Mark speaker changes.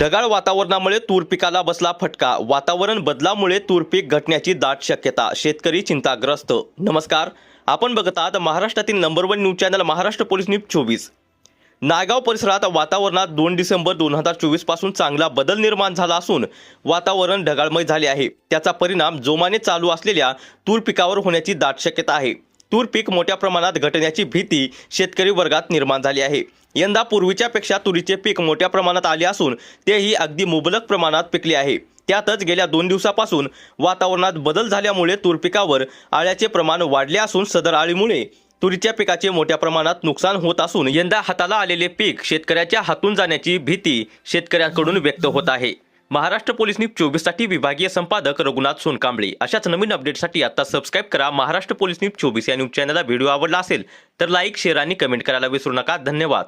Speaker 1: ढगाळ वातावरणामुळे तूर पिकाला बसला फटका. वातावरण बदलामुळे तूर पीक घटण्याची दाट शक्यता. शेतकरी चिंताग्रस्त. नमस्कार. आपण बघत आहात महाराष्ट्रातील number one news channel Maharashtra police news चोवीस. नायगाव परिसरात वातावरणात दोन डिसेंबर दोन हजार चोवीसपासून चांगला बदल निर्माण झाला असून वातावरण ढगाळमय झाले आहे. त्याचा परिणाम जोमाने चालू असलेल्या तूर पिकावर होण्याची दाट शक्यता आहे. तूर पीक मोठ्या प्रमाणात घटण्याची भीती शेतकरी वर्गात निर्माण झाली आहे. यंदा पूर्वीच्यापेक्षा तुरीचे पीक मोठ्या प्रमाणात आले असून तेही अगदी मुबलक प्रमाणात पिकले आहे. त्यातच गेल्या दोन दिवसापासून वातावरणात बदल झाल्यामुळे तूर पिकावर आळ्याचे प्रमाण वाढले असून सदर आळीमुळे तुरीच्या पिकाचे मोठ्या प्रमाणात नुकसान होत असून यंदा हाताला आलेले पीक शेतकऱ्याच्या हातून जाण्याची भीती शेतकऱ्यांकडून व्यक्त होत आहे. महाराष्ट्र पोलीस न्यूज चोवीससाठी विभागीय संपादक रघुनाथ सोनकांबळे. अशाच नवीन अपडेटसाठी आता सबस्क्राईब करा महाराष्ट्र पोलीस न्यूज चोवीस या न्यूज चॅनलला. व्हिडिओ आवडला असेल तर लाईक शेअर आणि कमेंट करायला विसरू नका. धन्यवाद.